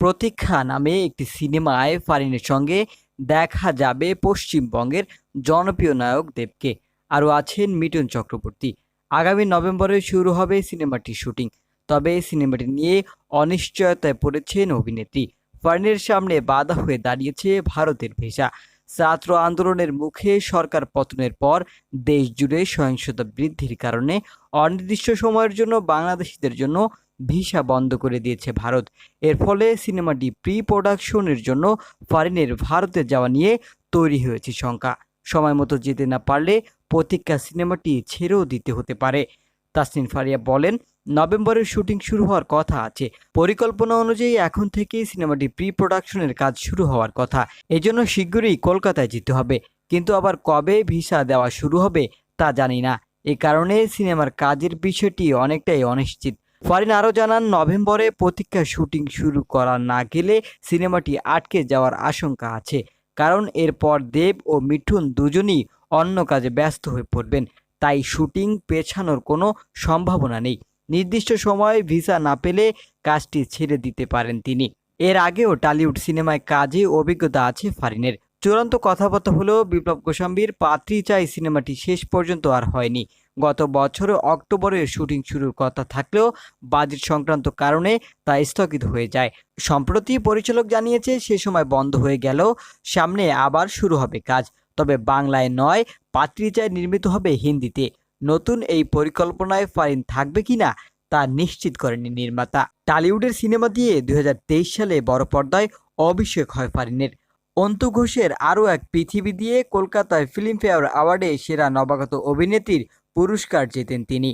প্রতীক্ষা নামে একটি সিনেমায় ফারিনের সঙ্গে দেখা যাবে পশ্চিমবঙ্গের জনপ্রিয় নায়ক দেবকে। আরও আছেন মিঠুন চক্রবর্তী। আগামী নভেম্বরে শুরু হবে সিনেমাটির শুটিং। তবে সিনেমাটি নিয়ে অনিশ্চয়তায় পড়েছেন অভিনেত্রী। ফারিনের সামনে বাধা হয়ে দাঁড়িয়েছে ভারতের ভিসা ছাত্র আন্দোলনের মুখে সরকার পতনের পর দেশ জুড়ে সহিংসতা বৃদ্ধির কারণে অনির্দিষ্ট সময়ের জন্য বাংলাদেশিদের জন্য ভিসা বন্ধ করে দিয়েছে ভারত। এর ফলে সিনেমাটি প্রি প্রোডাকশনের জন্য ফারিনের ভারতে যাওয়া নিয়ে তৈরি হয়েছে শঙ্কা। সময় মতো যেতে না পারলে প্রতীক্ষা সিনেমাটি ছেড়েও দিতে হতে পারে। তাসনিন ফারিয়া বলেন নভেম্বরের শুটিং শুরু হওয়ার কথা আছে। পরিকল্পনা অনুযায়ী এখন থেকেই সিনেমাটি প্রি প্রোডাকশনের কাজ শুরু হওয়ার কথা। এজন্য শীঘ্রই কলকাতায় যেতে হবে। কিন্তু আবার কবে ভিসা দেওয়া শুরু হবে তা জানি না। এ কারণে সিনেমার কাজের বিষয়টি অনেকটাই অনিশ্চিত। ফারিন আরও জানান, নভেম্বরে প্রতীক্ষা শুটিং শুরু করা না গেলে সিনেমাটি আটকে যাওয়ার আশঙ্কা আছে। কারণ এরপর দেব ও মিঠুন দুজনই অন্য কাজে ব্যস্ত হয়ে পড়বেন। তাই শুটিং পেছানোর কোনো সম্ভাবনা নেই। নির্দিষ্ট সময়ে ভিসা না পেলে কাজটি ছেড়ে দিতে পারেন তিনি। এর আগেও টালিউড সিনেমায় কাজে অভিজ্ঞতা আছে ফারিনের। চূড়ান্ত কথাবার্তা হলেও বিপ্লব গোস্বামীর পাত্রী চাই সিনেমাটি শেষ পর্যন্ত আর হয়নি। গত বছর অক্টোবরে শুটিং শুরুর কথা থাকলেও বাজেট সংক্রান্ত কারণে তা স্থগিত হয়ে যায়। সম্প্রতি পরিচালক জানিয়েছে, সে সময় বন্ধ হয়ে গেলেও সামনে আবার শুরু হবে কাজ। তবে বাংলায় নয় পাত্রিচায় নির্মিত হবে হিন্দিতে। নতুন এই পরিকল্পনায় ফারিন থাকবে কিনা তা নিশ্চিত করেনি নির্মাতা। টালিউডের সিনেমা দিয়ে দুই হাজার তেইশ সালে বড় পর্দায় অভিষেক হয় ফারিনের। অন্তু ঘোষের আরও এক পৃথিবী দিয়ে কলকাতায় ফিল্মফেয়ার অ্যাওয়ার্ডে সেরা নবাগত অভিনেত্রীর পুরস্কার জেতেন তিনি।